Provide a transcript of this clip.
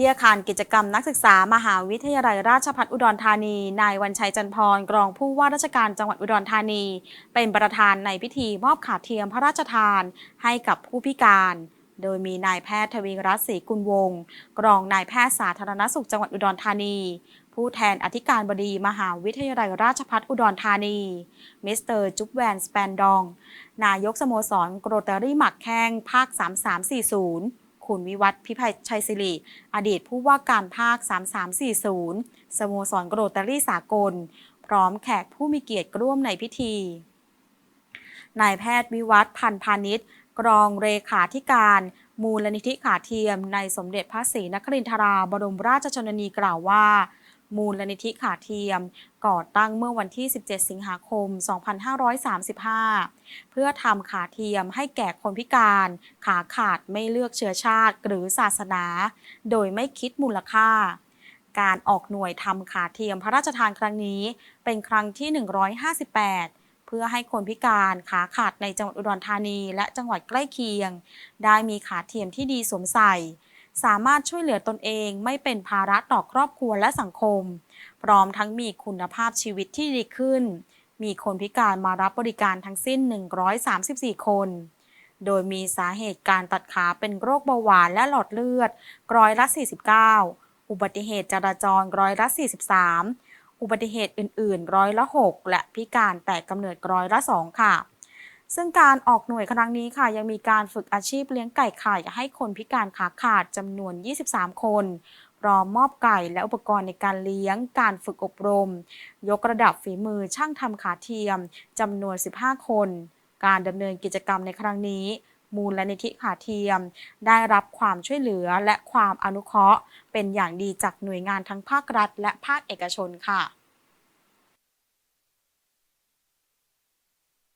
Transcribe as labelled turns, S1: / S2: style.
S1: ที่อาคารกิจกรรมนักศึกษามหาวิทยาลัยราชภัฏอุดรธานี นายวันชัยจันพรกรองผู้ว่าราชการจังหวัดอุดรธานี เป็นประธานในพิธีมอบขาเทียมพระราชทาน ให้กับผู้พิการ โดยมีนายแพทย์ทวีรัตน์ศรีกุลวงศ์กรองนายแพทย์สาธารณสุขจังหวัดอุดรธานี ผู้แทนอธิการบดีมหาวิทยาลัยราชภัฏอุดรธานีมิสเตอร์จุ๊บแวนสแปนดอง นายกสโมสรโกรตารี่หมักแข้งภาค 3340 คุณวิวัฒน์พิพัยชัยศิริ อดีตผู้ว่าการภาค 3340 สโมสรโกรตารี่สากล พร้อมแขกผู้มีเกียรติร่วมในพิธี นายแพทย์วิวัฒน์พันพาณิชย์กรองเลขาธิการ มูลนิธิขาเทียม ในสมเด็จพระศรีนครินทราบรมราชชนนีกล่าวว่า มูลนิธิขาเทียม ก่อตั้งเมื่อวันที่ 17 สิงหาคม 2535 เพื่อทำขาเทียมให้แก่คนพิการ ขาขาดไม่เลือกเชื้อชาติหรือศาสนา โดยไม่คิดมูลค่า การออกหน่วยทำขาเทียมพระราชทานครั้งนี้เป็นครั้งที่ 158เพื่อให้คนพิการขาขาดในจังหวัดอุดรธานีและจังหวัดใกล้เคียง ได้มีขาเทียมที่ดีสวมใส่ สามารถช่วยเหลือตนเองไม่เป็นภาระต่อครอบครัวและสังคม พร้อมทั้งมีคุณภาพชีวิตที่ดีขึ้น มีคนพิการมารับบริการทั้งสิ้น 134 คน โดยมีสาเหตุการตัดขาเป็นโรคเบาหวานและหลอดเลือดร้อยละ 49 อุบัติเหตุจราจรร้อยละ 43 อุบัติเหตุอื่นๆ ร้อยละ 6 และพิการแต่กำเนิดร้อยละ 2 ค่ะ ซึ่งการออกหน่วยครั้งนี้ค่ะ ยังมีการฝึกอาชีพเลี้ยงไก่ไข่ให้คนพิการขาขาดจำนวน 23 คนพร้อมมอบไก่และอุปกรณ์ในการเลี้ยง การฝึกอบรม ยกระดับฝีมือช่างทำขาเทียมจำนวน 15 คน การดำเนินกิจกรรมในครั้งนี้ มูลนิธิขาเทียม ได้รับความช่วยเหลือและความอนุเคราะห์ เป็นอย่างดีจากหน่วยงานทั้งภาครัฐ และภาคเอกชนค่ะ